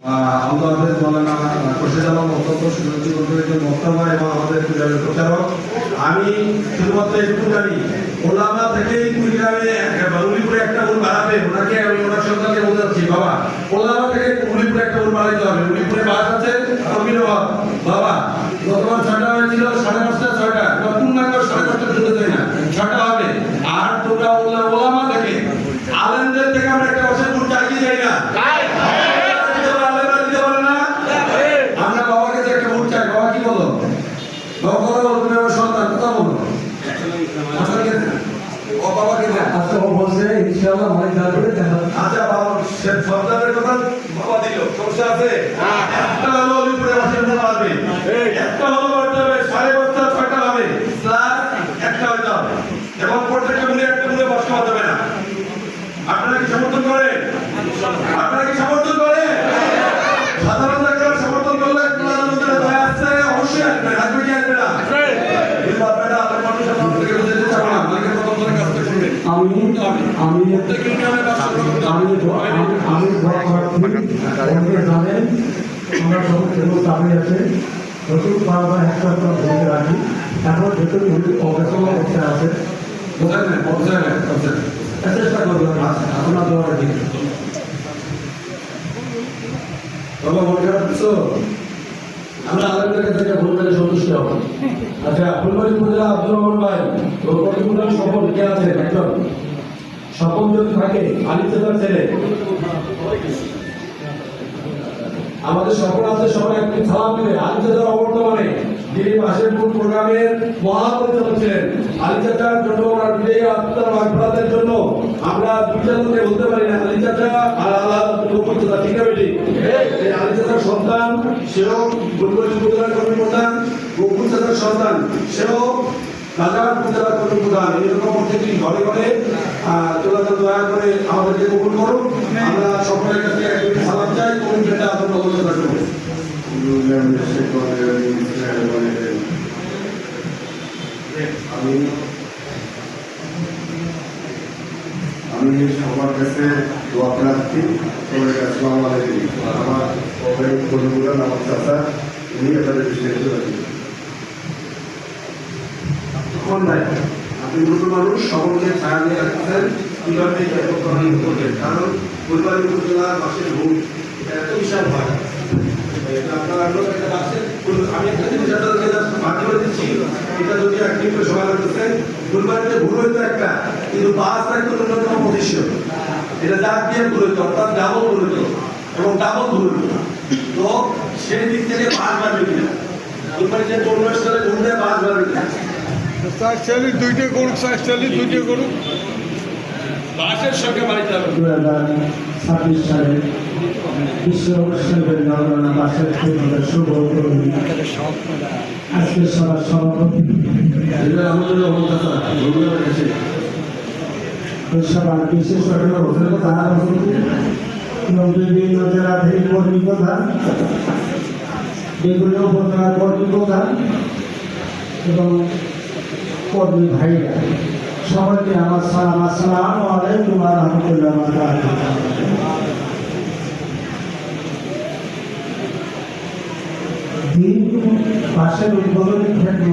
আল্লাহ হাফেজ মৌলানা আমি শুধুমাত্র একটু জানি, ওলামা থেকেই কুড়িগ্রামে উলিপুরে একটা উল বাড়াবে, ওনাকে আমি, ওনার সন্তানকে বলতে চাচ্ছি বাবা, ওলামা থেকে উলিপুরে একটা উল বাড়াইতে হবে। উলিপুরে বাস আছে বাবা গতবার ছয়টা হয়েছিল সাড়ে পাঁচটা, ছয়টা এবার পূর্ণাঙ্গ সাড়ে পাঁচটা চাই না, ছয়টা হবে। আর তোমরা ওলামা থেকে আলেমদের থেকে আমরা একটা বছর দূর চাকরি চাই না দিতে পারে, আলেমরা দিতে পারে না? আমরা বাবার কাছে একটা ভোট চাই বাবা কি বলো বাবা কথা বলো তুমি আমার সন্তান কথা বলো আপনাকে ও বাবাকে দেন আচ্ছা ও বলছে ইনশাআল্লাহ অনেক দাঁড় করে দেখা আচ্ছা বাবা সে সন্তানের কথা বাবা দিল। সমস্যা আছে? একটা হলো অলিপুরে বসে নিতে পারবে একটা হলো করতে হবে সাড়ে পাঁচটা ছয়টা হবে স্যার একটা হইতে হবে এবং প্রত্যেকটা মিলে একটা মিলে বসে হতে হবে না আপনারা কি সমর্থন করে আপনারা কি সমর্থন করে সাধারণ জায়গায় সমর্থন করলে প্রধানমন্ত্রীর দয়া আসছে অবশ্যই আসবে আসবে কি আসবে না কিন্তু আপনারা আপনার মানুষের মন থেকে বুঝতে চাবো না মালিকের প্রথম ধরে কাজ থেকে শুনবেন আমি আমি আমি আমি আমি প্রার্থী অনেকে জানেন আমরা সব কেবল চাকরি আছে নতুন বারবার একটা একটা ভেঙে রাখি। এখন ভেতরে অবসর অবস্থায় আছে। বুঝলেন না বুঝলেন না বুঝলেন চেষ্টা করবেন আপনার দেওয়ার দিকে বাবা মনে খারাপ আমরা আলেমদের ভুল পেলে সন্তুষ্ট হব। আচ্ছা ফুলবাড়ি উপজেলা আব্দুর রহমান ভাই ও কতগুলো সফল? কে আছে? একজন। সফল যদি থাকে আলিফেদার ছেলে। আমাদের সকল আছে সবাই একটি সালাম দিবে। আলিফেদার অবর্তমানে যিনি মাসের পুর প্রোগ্রামের মহাপরিচালক ছিলেন আলিচাচার জন্য ওনার বিজয়ী আত্মার মাগফিরাতের জন্য আমরা দুইটা বলতে পারি না আলিচাচা আর আল্লাহ লোকচা ঠিক আছে এই আলিচাচার সন্তান, সেও বুলবুল উপজেলার কর্মী প্রধান গোকুল সন্তান, সেও বাজার উপজেলার কর্মী প্রধান এরকম প্রত্যেকটি ঘরে ঘরে তোলা দয়া করে আমাদেরকে কবুল করুন আমরা সকলের কাছে সালাম চাই কবুল পেতে আপনার অবস্থা করব। আমি আমি সবার কাছে দোয়া প্রার্থী। আসসালামু আলাইকুম। আমার সবাই বন্ধুরা আমার চাচা উনি আপনাদের রাখবেন কোন নাই আপনি মানুষ সকলকে ছায়া দিয়ে রাখতেন কীভাবে এই করবেন। কারণ ফুলবাড়ি উপজেলা বাসের ভূমি, এটা এত বিশাল হয় একটা কিন্তু বাস থাকতো এটা যাক দিয়ে ভুল হইতো এবং ডাবল ভুল হইতো তো সেই দিক থেকে বাস বাড়বে কিনা স্তরে ঘুরতে বাস বাড়বে কিনা চালিশ দুইটা করুক চালিশ দুইটা করুক। বাসের সঙ্গে বাড়িতে হবে দু হাজার ছাব্বিশ সালে বিশ্ব শিল্পের গণনা বাসের ক্ষেত্রে শুভ আজকে সবার সভাপতি সবার বিশেষ এবং বিভিন্ন জেলা থেকে কর্মী প্রধান বিভিন্ন উপজেলার কর্মী প্রধান এবং কর্মী ভাইরা সবাইকে আমার সালাম আসসালাম আলাইকুম রহমতুল্লাহ দিন পাশের উদ্বোধনী ক্ষেত্র